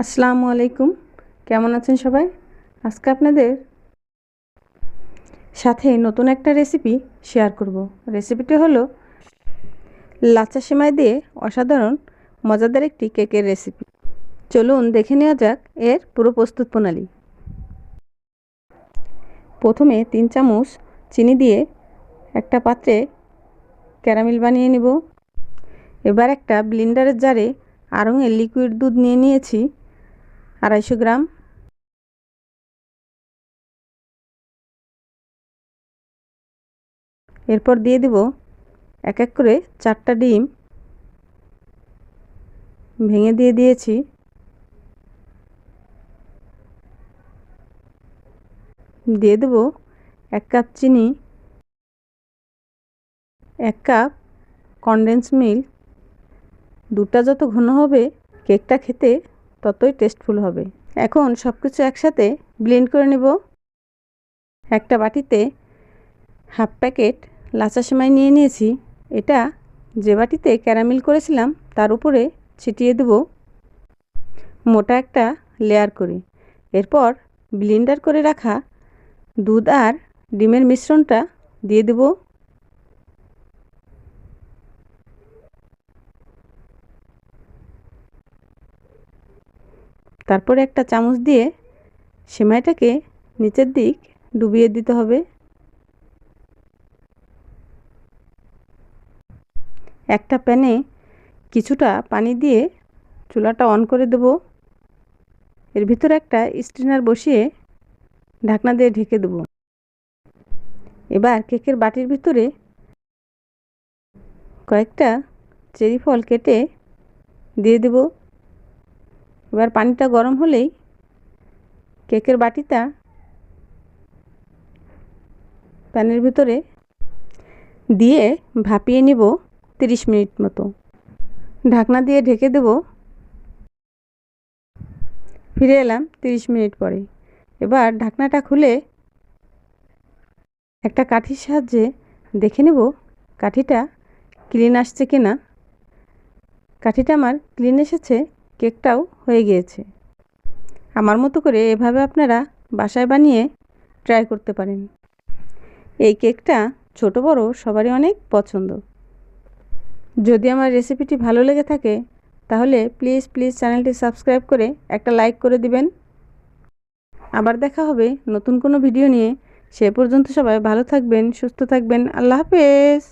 আসসালামু আলাইকুম। কেমন আছেন সবাই? আজকে আপনাদের সাথে নতুন একটা রেসিপি শেয়ার করব। রেসিপিটি হলো লাচা সেমাই দিয়ে অসাধারণ, মজাদার একটি কেকের রেসিপি চলুন দেখে নেওয়া যাক এর পুরো প্রস্তুত প্রণালী। প্রথমে তিন চামচ চিনি দিয়ে একটা পাত্রে ক্যারামেল বানিয়ে নেব। এবার একটা ব্লিন্ডারের জারে আড়ঙের লিকুইড দুধ নিয়ে নিয়েছি। আড়াইশো গ্রাম। এরপর দিয়ে দেব এক এক করে চারটা ডিম। ভেঙে দিয়ে দিয়েছি। দিয়ে দেব এক কাপ চিনি, এক কাপ কনডেন্স মিল্ক দুধটা যত ঘন হবে, কেকটা খেতে ততই টেস্টফুল হবে। এখন সব কিছু একসাথে ব্লেন্ড করে নেব। একটা বাটিতে হাফ প্যাকেট লাচা সেমাই নিয়ে নিয়েছি। এটা যে বাটিতে ক্যারামেল করেছিলাম, তার উপরে ছিটিয়ে দেব মোটা একটা লেয়ার করে। এরপর ব্লেন্ডার করে রাখা দুধ আর ডিমের মিশ্রণটা দিয়ে দেবো। তারপরে একটা চামচ দিয়ে সেমাইটাকে নিচের দিক ডুবিয়ে দিতে হবে। একটা প্যানে কিছুটা পানি দিয়ে চুলাটা অন করে দেব। এর ভিতরে একটা স্ট্রিনার বসিয়ে ঢাকনা দিয়ে ঢেকে দেব। এবার কেকের বাটির ভিতরে কয়েকটা চেরি ফল কেটে দিয়ে দেবো। এবার পানিটা গরম হলেই কেকের বাটিটা প্যানের ভিতরে দিয়ে ভাপিয়ে নিব তিরিশ মিনিট মতো। ঢাকনা দিয়ে ঢেকে দেব। ফিরে এলাম তিরিশ মিনিট পরে। এবার ঢাকনাটা খুলে একটা কাঠির সাহায্যে দেখে নেব কাঠিটা ক্লিন আসছে কিনা। কাঠিটা আমার ক্লিন এসেছে কেকটাও হয়ে গিয়েছে। আমার মতো করে এভাবে আপনারা বাসায় বানিয়ে ট্রাই করতে পারেন। এই কেকটা ছোট বড় সবারই অনেক পছন্দ। যদি আমার রেসিপিটি ভালো লেগে থাকে, তাহলে প্লিজ প্লিজ চ্যানেলটি সাবস্ক্রাইব করে একটা লাইক করে দিবেন। আবার দেখা হবে নতুন কোনো ভিডিও নিয়ে। সে পর্যন্ত সবাই ভালো থাকবেন, সুস্থ থাকবেন। আল্লাহ হাফেজ!